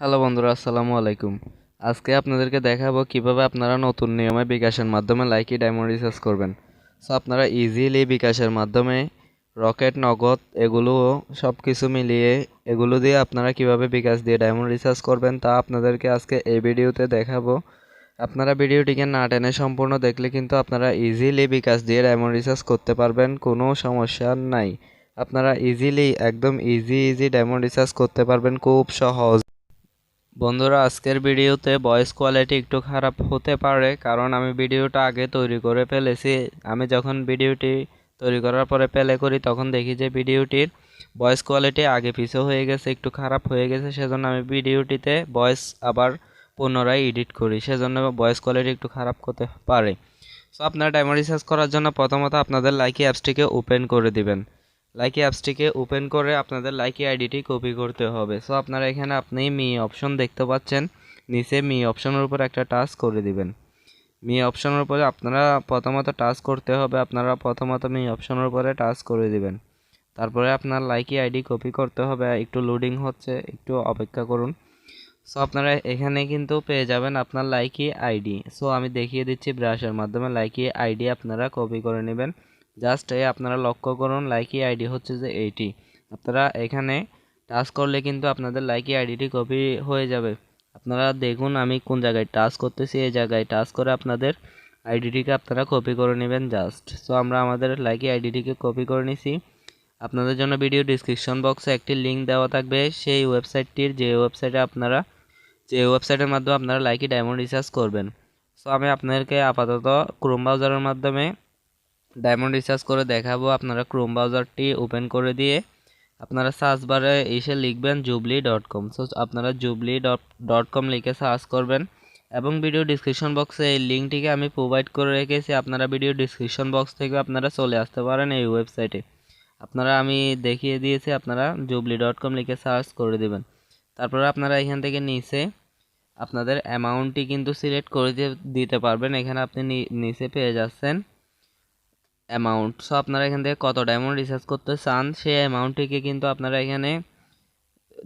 Hello বন্ধুরা, আসসালামু আলাইকুম। আজকে আপনাদেরকে দেখাবো কীভাবে আপনারা নতুন নিয়মে বিকাশের মাধ্যমে লাইকি ডায়মন্ড রিচার্জ করবেন। সো আপনারা ইজিলি বিকাশের মাধ্যমে রকেট, নগদ এগুলো সব কিছু মিলিয়ে এগুলো দিয়ে আপনারা কীভাবে বিকাশ দিয়ে ডায়মন্ড রিচার্জ করবেন তা আপনাদেরকে আজকে এই ভিডিওতে দেখাবো। আপনারা ভিডিওটিকে না টেনে সম্পূর্ণ দেখলে কিন্তু আপনারা ইজিলি বিকাশ দিয়ে ডায়মন্ড রিচার্জ করতে পারবেন, কোনো সমস্যা নাই। আপনারা ইজিলি একদম ইজি ইজি ডায়মন্ড রিচার্জ করতে পারবেন, খুব সহজ। বন্ধুরা, আজকের ভিডিওতে ভয়েস কোয়ালিটি একটু খারাপ হতে পারে, কারণ আমি ভিডিওটা আগে তৈরি করে ফেলেছি। আমি যখন ভিডিওটি তৈরি করার পরে প্লে করি, তখন দেখি যে ভিডিওটির ভয়েস কোয়ালিটি আগে পিছু হয়ে গেছে, একটু খারাপ হয়ে গেছে, সেজন্য আমি ভিডিওটিতে ভয়েস আবার পুনরায় এডিট করি, সেজন্য ভয়েস কোয়ালিটি একটু খারাপ করতে পারে। সো আপনারা ডায়মন্ড রিসার্চ করার জন্য প্রথমত আপনাদের লাইকি অ্যাপসটিকে ওপেন করে দিবেন। লাইকি অ্যাপসটিকে ওপেন করে আপনাদের লাইকি আইডিটি কপি করতে হবে। সো আপনারা এখানে আপনি মি অপশন দেখতে পাচ্ছেন। নিচে মি অপশনের উপর একটা টাচ করে দিবেন। মি অপশনের উপরে আপনারা প্রথমত টাচ করতে হবে। আপনারা প্রথমত মি অপশনের উপরে টাচ করে দিবেন। তারপরে আপনার লাইকি আইডি কপি করতে হবে। একটু লোডিং হচ্ছে, একটু অপেক্ষা করুন। সো আপনারা এখানে কিন্তু পেয়ে যাবেন আপনার লাইকি আইডি সো আমি দেখিয়ে দিচ্ছি ব্রাশের মাধ্যমে লাইকি আইডি আপনারা কপি করে নেবেন। জাস্ট এই আপনারা লক্ষ্য করুন, লাইকি আইডি হচ্ছে যে এইটি। আপনারা এখানে টাচ করলে কিন্তু আপনাদের লাইকি আইডিটি কপি হয়ে যাবে। আপনারা দেখুন আমি কোন জায়গায় টাচ করতেছি, এই জায়গায় টাচ করে আপনাদের আইডিটিকে আপনারা কপি করে নেবেন জাস্ট। সো আমরা আমাদের লাইকি আইডিটিকে কপি করে নিছি। আপনাদের জন্য ভিডিও ডিসক্রিপশন বক্সে একটি লিঙ্ক দেওয়া থাকবে। সেই ওয়েবসাইটটির যে ওয়েবসাইটে আপনারা, যে ওয়েবসাইটের মাধ্যমে আপনারা লাইকি ডায়মন্ড রিচার্জ করবেন। সো আমি আপনাদেরকে আপাতত ক্রোম ব্রাউজারের মাধ্যমে ডায়মন্ড রিচার্জ করে দেখাবো। আপনারা ক্রোম ব্রাউজারটি ওপেন করে দিয়ে আপনারা সার্চ বারে এসে লিখবেন জুবলি ডট কম সো আপনারা জুবলি ডট কম লিখে সার্চ করবেন এবং ভিডিও ডিসক্রিপশন বক্সে এই লিঙ্কটিকে আমি প্রোভাইড করে রেখেছি। আপনারা ভিডিও ডিসক্রিপশন বক্স থেকে আপনারা চলে আসতে পারেন এই ওয়েবসাইটে আপনারা আমি দেখিয়ে দিয়েছি, আপনারা জুবলি ডট কম লিখে সার্চ করে দেবেন। তারপরে আপনারা এখান থেকে নিচে আপনাদের অ্যামাউন্টটি কিন্তু সিলেক্ট করে দিতে পারবেন। এখানে আপনি নিচে পেয়ে যাচ্ছেন। অ্যামাউন্ট সো আপনারা এখান থেকে কত ডায়মন্ড রিচার্জ করতে চান, সেই অ্যামাউন্টটিকে কিন্তু আপনারা এখানে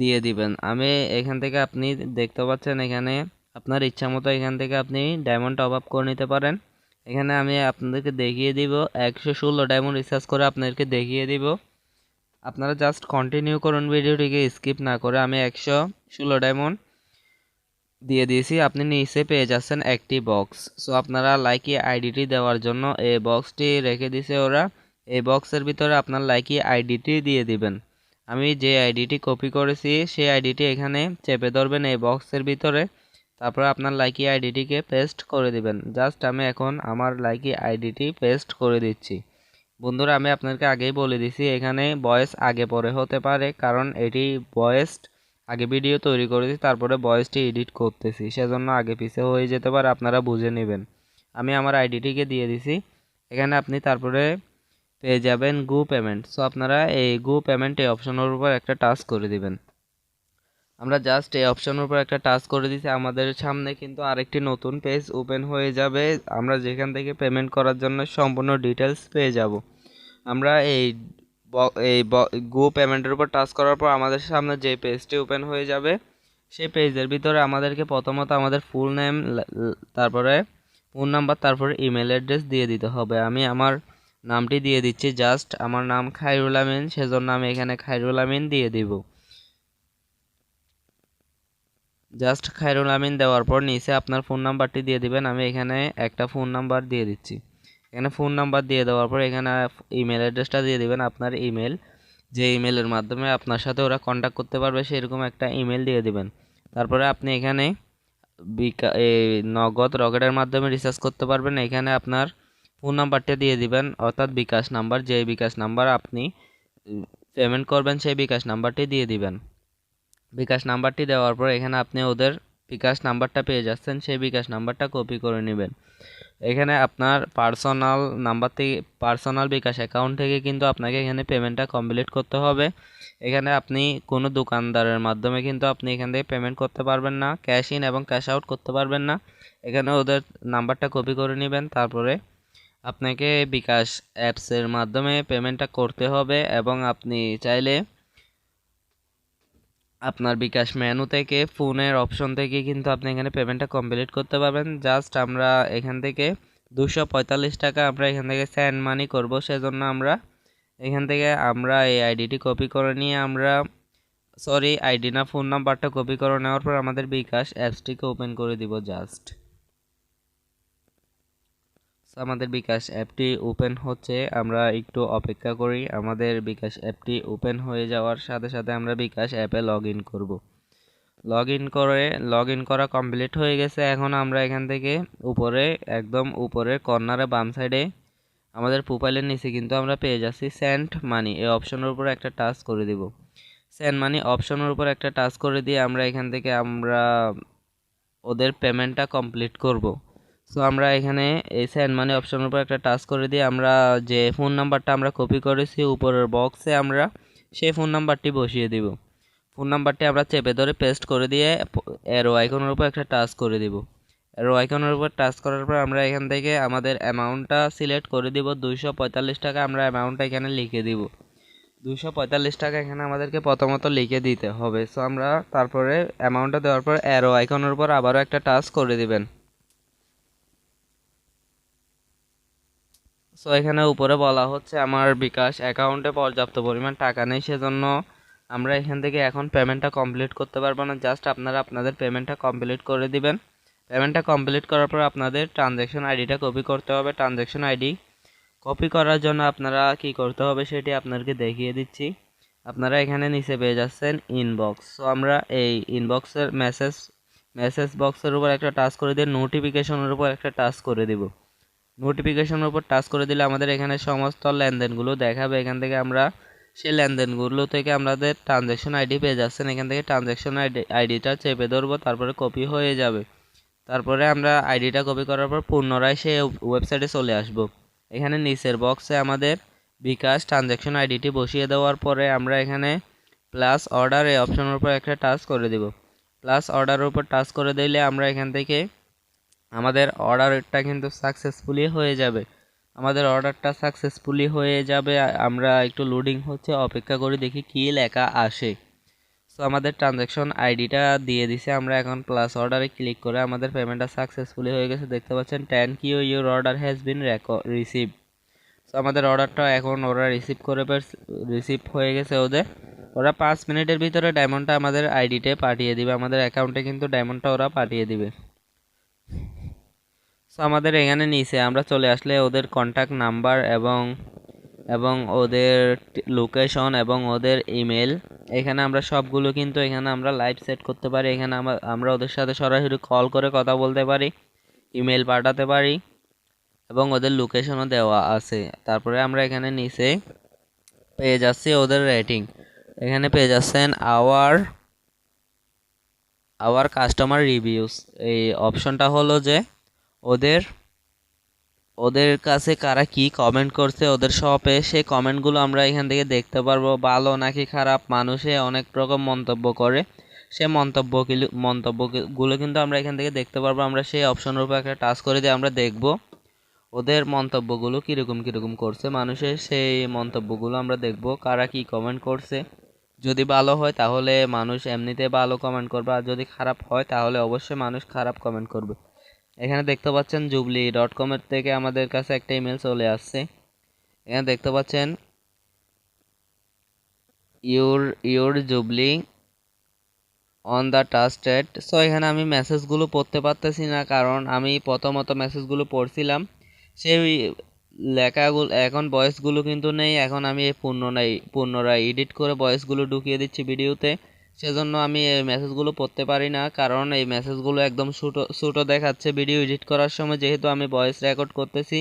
দিয়ে দিবেন। আমি এখান থেকে আপনি দেখতে পাচ্ছেন এখানে আপনার ইচ্ছা মতো এখান থেকে আপনি ডায়মন্ড টপ আপ করে নিতে পারেন। এখানে আমি আপনাদেরকে দেখিয়ে দিব, একশো ষোলো ডায়মন্ড রিচার্জ করে আপনাদেরকে দেখিয়ে দিব। আপনারা জাস্ট কন্টিনিউ করুন ভিডিওটিকে স্কিপ না করে আমি একশো ষোলো ডায়মন্ড দিয়ে দিয়েছি। আপনি নিচে পেয়ে যাচ্ছেন একটি বক্স সো আপনারা লাইকি আইডিটি দেওয়ার জন্য এই বক্সটি রেখে দিছে ওরা। এই বক্সের ভিতরে আপনার লাইকি আইডিটি দিয়ে দিবেন। আমি যে আইডিটি কপি করেছি, সেই আইডিটি এখানে চেপে ধরবেন এই বক্সের ভিতরে। তারপরে আপনার লাইকি আইডিটিকে পেস্ট করে দিবেন। জাস্ট আমি এখন আমার লাইকি আইডিটি পেস্ট করে দিচ্ছি। বন্ধুরা, আমি আপনাকে আগেই বলে দিছি, এখানে বয়েস আগে পরে হতে পারে, কারণ এটি বয়েস আগে ভিডিও তৈরি করেছি, তারপরে ভয়েসটি এডিট করতেছি। সেজন্য আগে পিছে হয়ে যেতে পারে, আপনারা বুঝে নেবেন। আমি আমার আইডিটিকে দিয়ে দিছি। এখানে আপনি তারপরে পেয়ে যাবেন গু পেমেন্ট সো আপনারা এই গু পেমেন্ট এই অপশনের উপর একটা টাচ করে দিবেন। আমরা জাস্ট এই অপশনের উপর একটা টাচ করে দিছি। আমাদের সামনে কিন্তু আরেকটি নতুন পেজ ওপেন হয়ে যাবে। আমরা যেখান থেকে পেমেন্ট করার জন্য সম্পূর্ণ ডিটেলস পেয়ে যাব। আমরা এই এই গো পেমেন্টের উপর টাচ করার পর আমাদের সামনে যে পেজটি ওপেন হয়ে যাবে, সেই পেজের ভিতরে আমাদেরকে প্রথমত আমাদের ফুল নেম তারপরে ফোন নাম্বার তারপরে ইমেল অ্যাড্রেস দিয়ে দিতে হবে। আমি আমার নামটি দিয়ে দিচ্ছি জাস্ট আমার নাম খাইরুল আমিন, সেজন্য আমি এখানে খাইরুল আমিন দিয়ে দিব। জাস্ট খাইরুল আমিন দেওয়ার পর নিচে আপনার ফোন নাম্বারটি দিয়ে দিবেন, আমি এখানে একটা ফোন নাম্বার দিয়ে দিচ্ছি। এখানে ফোন নাম্বার দিয়ে দেওয়ার পর এখানে ইমেল অ্যাড্রেসটা দিয়ে দিবেন আপনার ইমেল যে ইমেলের মাধ্যমে আপনার সাথে ওরা কন্ট্যাক্ট করতে পারবে, সেরকম একটা ইমেল দিয়ে দেবেন। তারপরে আপনি এখানে নগদ রকেটের মাধ্যমে রিচার্জ করতে পারবেন। এখানে আপনার ফোন নাম্বারটা দিয়ে দিবেন, অর্থাৎ বিকাশ নাম্বার যে বিকাশ নাম্বার আপনি পেমেন্ট করবেন, সেই বিকাশ নাম্বারটি দিয়ে দিবেন। বিকাশ নাম্বারটি দেওয়ার পর এখানে আপনি ওদের বিকাশ নাম্বারটা পেয়ে যাচ্ছেন, সেই বিকাশ নাম্বারটা কপি করে নেবেন। এখানে আপনার পার্সোনাল নাম্বার থেকে পার্সোনাল বিকাশ অ্যাকাউন্ট থেকে কিন্তু আপনাকে এখানে পেমেন্টটা কমপ্লিট করতে হবে। এখানে আপনি কোনো দোকানদারের মাধ্যমে কিন্তু আপনি এখান থেকে পেমেন্ট করতে পারবেন না ক্যাশ ইন এবং ক্যাশ আউট করতে পারবেন না। এখানে ওদের নাম্বারটা কপি করে নেবেন, তারপরে আপনাকে বিকাশ অ্যাপসের মাধ্যমে পেমেন্টটা করতে হবে এবং আপনি চাইলে আপনার বিকাশ মেনু থেকে ফোনের অপশন থেকে কিন্তু আপনি এখানে পেমেন্টটা কমপ্লিট করতে পারবেন। জাস্ট আমরা এখান থেকে দুশো পঁয়তাল্লিশ টাকা আমরা এখান থেকে স্যান্ড মানি করব। সেজন্য আমরা এখান থেকে আমরা এই আইডিটি কপি করে নিয়ে আমরা সরি আইডি না ফোন নাম্বারটা কপি করে নেওয়ার পর আমাদের বিকাশ অ্যাপসটিকে ওপেন করে দিব জাস্ট আমাদের বিকাশ অ্যাপটি ওপেন হচ্ছে, আমরা একটু অপেক্ষা করি। আমাদের বিকাশ অ্যাপটি ওপেন হয়ে যাওয়ার সাথে সাথে আমরা বিকাশ অ্যাপে লগ ইন করব। লগ ইন করে লগ ইন করা কমপ্লিট হয়ে গেছে। এখন আমরা এখান থেকে উপরে, একদম উপরে কর্নারে, বাম সাইডে, আমাদের প্রোফাইলের নিচে কিন্তু আমরা পেয়ে যাচ্ছি সেন্ট মানি। এই অপশনের উপর একটা টাচ করে দিব। সেন্ট মানি অপশনের উপর একটা টাচ করে দিয়ে আমরা এখান থেকে আমরা ওদের পেমেন্টটা কমপ্লিট করব। সো আমরা এখানে এই সেন্ড মানি অপশনের উপর একটা টাচ করে দিয়ে আমরা যে ফোন নাম্বারটা আমরা কপি করেছি উপরের বক্সে আমরা, সেই ফোন নাম্বারটি বসিয়ে দিব। ফোন নাম্বারটি আমরা চেপে ধরে পেস্ট করে দিয়ে এরো আইকনের উপর একটা টাচ করে দিব। এরো আইকনের উপর টাচ করার পর আমরা এখান থেকে আমাদের অ্যামাউন্টটা সিলেক্ট করে দিব। দুইশো পঁয়তাল্লিশ টাকা আমরা অ্যামাউন্টটা এখানে লিখে দিব। দুইশো পঁয়তাল্লিশ টাকা এখানে আমাদেরকে প্রথমত লিখে দিতে হবে। সো আমরা তারপরে অ্যামাউন্টটা দেওয়ার পর অ্যারো আইকনের উপর আবারও একটা টাচ করে দিবেন। সো এখানে উপরে বলা হচ্ছে আমার বিকাশ অ্যাকাউন্টে পর্যাপ্ত পরিমাণ টাকা নেই, সেজন্য আমরা এখান থেকে এখন পেমেন্টটা কমপ্লিট করতে পারব না। জাস্ট আপনারা আপনাদের পেমেন্টটা কমপ্লিট করে দিবেন। পেমেন্টটা কমপ্লিট করার পর আপনাদের ট্রানজ্যাকশন আইডিটা কপি করতে হবে। ট্রানজ্যাকশন আইডি কপি করার জন্য আপনারা কি করতে হবে সেটি আপনাদেরকে দেখিয়ে দিচ্ছি। আপনারা এখানে নিচে পেয়ে যাচ্ছেন ইনবক্স সো আমরা এই ইনবক্সের মেসেজ মেসেজ বক্সের উপর একটা টাচ করে দিয়ে নোটিফিকেশনের উপর একটা টাচ করে দিব। নোটিফিকেশনের উপর টাচ করে দিলে আমাদের এখানে সমস্ত লেনদেনগুলো দেখাবে। এখান থেকে আমরা সেই লেনদেনগুলো থেকে আমাদের ট্রানজ্যাকশন আইডি পেয়ে যাচ্ছেন। এখান থেকে ট্রানজ্যাকশন আইডি আইডিটা চেপে ধরবো, তারপরে কপি হয়ে যাবে। তারপরে আমরা আইডিটা কপি করার পর পুনরায় সেই ওয়েবসাইটে চলে আসব। এখানে নিচের বক্সে আমাদের বিকাশ ট্রানজ্যাকশন আইডিটি বসিয়ে দেওয়ার পরে আমরা এখানে প্লাস অর্ডার এই অপশনের উপর একটা টাচ করে দেব। প্লাস অর্ডারের উপর টাচ করে দিলে আমরা এখান থেকে আমাদের অর্ডারটা কিন্তু সাকসেসফুলি হয়ে যাবে। আমাদের অর্ডারটা সাকসেসফুলি হয়ে যাবে আমরা একটু লোডিং হচ্ছে, অপেক্ষা করে, দেখি কী লেখা আসে। সো আমাদের ট্রানজ্যাকশন আইডিটা দিয়ে দিছে, আমরা এখন প্লাস অর্ডারে ক্লিক করে আমাদের পেমেন্টটা সাকসেসফুলি হয়ে গেছে। দেখতে পাচ্ছেন thank you your order has been receive so আমাদের অর্ডারটা এখন ওরা রিসিভ করে রিসিভ হয়ে গেছে ওদের। ওরা পাঁচ মিনিটের ভিতরে ডায়মন্ডটা আমাদের আইডিতে পাঠিয়ে দিবে, আমাদের অ্যাকাউন্টে কিন্তু ডায়মন্ডটা ওরা পাঠিয়ে দিবে। সো আমাদের এখানে নিচে আমরা চলে আসলে ওদের কন্ট্যাক্ট নাম্বার এবং এবং ওদের লোকেশন এবং ওদের ইমেল এখানে আমরা সবগুলো কিন্তু এখানে আমরা লাইভ সেট করতে পারি। এখানে আমরা ওদের সাথে সরাসরি কল করে কথা বলতে পারি ইমেল পাঠাতে পারি এবং ওদের লোকেশনও দেওয়া আছে। তারপরে আমরা এখানে নিচে পেয়ে যাচ্ছি ওদের রেটিং এখানে পেয়ে যাচ্ছেন আওয়ার আওয়ার কাস্টমার রিভিউস এই অপশনটা হলো যে ওদের ওদের কাছে কারা কি কমেন্ট করছে, ওদের শপে সেই কমেন্টগুলো আমরা এখান থেকে দেখতে পারব। ভালো নাকি খারাপ? মানুষে অনেক রকম মন্তব্য করে। সে মন্তব্যগুলো মন্তব্যগুলো কিন্তু আমরা এখান থেকে দেখতে পারব। আমরা সেই অপশনের উপর একটা টাচ করে দিয়ে আমরা দেখব। ওদের মন্তব্যগুলো কীরকম কীরকম করছে মানুষের সেই মন্তব্যগুলো আমরা দেখব। কারা কি কমেন্ট করছে? যদি ভালো হয় তাহলে মানুষ এমনিতে ভালো কমেন্ট করবে। আর যদি খারাপ হয় তাহলে অবশ্যই মানুষ খারাপ কমেন্ট করবে। এখানে দেখতে পাচ্ছেন জুবলি ডট কমের থেকে আমাদের কাছে একটা ইমেল চলে আসছে। এখানে দেখতে পাচ্ছেন your your Jubilee on the tasted so এখানে আমি মেসেজগুলো পড়তে পারতেছি না, কারণ আমি প্রথমত মেসেজগুলো পড়ছিলাম। সেই লেখাগুলো, এখন ভয়েসগুলো কিন্তু নেই, এখন আমি পুনরায় পুনরায় এডিট করে ভয়েসগুলো ঢুকিয়ে দিচ্ছি ভিডিওতে সেজন্য আমি এই মেসেজগুলো পড়তে পারি না। কারণ এই মেসেজগুলো একদম ছোটো ছোটো দেখাচ্ছে ভিডিও এডিট করার সময়, যেহেতু আমি ভয়েস রেকর্ড করতেছি।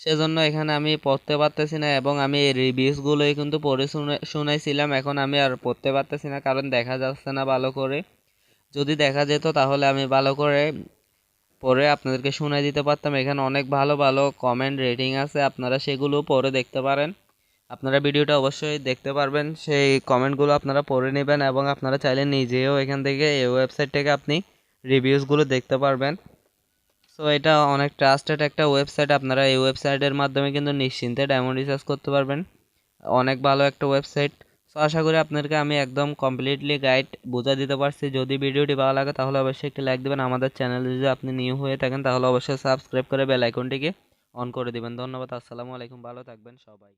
সেজন্য এখানে আমি পড়তে পারতেছি না এবং আমি এই রিভিউসগুলোই কিন্তু পড়ে শুনে শুনাইছিলাম এখন আমি আর পড়তে পারতেছি না, কারণ দেখা যাচ্ছে না ভালো করে। যদি দেখা যেত তাহলে আমি ভালো করে পরে আপনাদেরকে শোনাই দিতে পারতাম। এখানে অনেক ভালো ভালো কমেন্ট রেটিং আছে। আপনারা সেগুলো পরে দেখতে পারেন। আপনারা ভিডিওটা অবশ্যই দেখতে পারবেন। সেই কমেন্টগুলো আপনারা পড়ে নেবেন এবং আপনারা চাইলে নিজেও এখান থেকে এই ওয়েবসাইট থেকে আপনি রিভিউসগুলো দেখতে পারবেন। সো এটা অনেক ট্রাস্টেড একটা ওয়েবসাইট আপনারা এই ওয়েবসাইটের মাধ্যমে কিন্তু নিশ্চিন্তে ডায়মন্ড রিচার্জ করতে পারবেন। অনেক ভালো একটা ওয়েবসাইট সো আশা করি আপনাদেরকে আমি একদম কমপ্লিটলি গাইড বোঝা দিতে পারছি। যদি ভিডিওটি ভালো লাগে, তাহলে অবশ্যই একটি লাইক দেবেন। আমাদের চ্যানেলে যদি আপনি নিউ হয়ে থাকেন, তাহলে অবশ্যই সাবস্ক্রাইব করে বেল আইকনটিকে অন করে দিবেন। ধন্যবাদ। আসসালামু আলাইকুম। ভালো থাকবেন সবাই।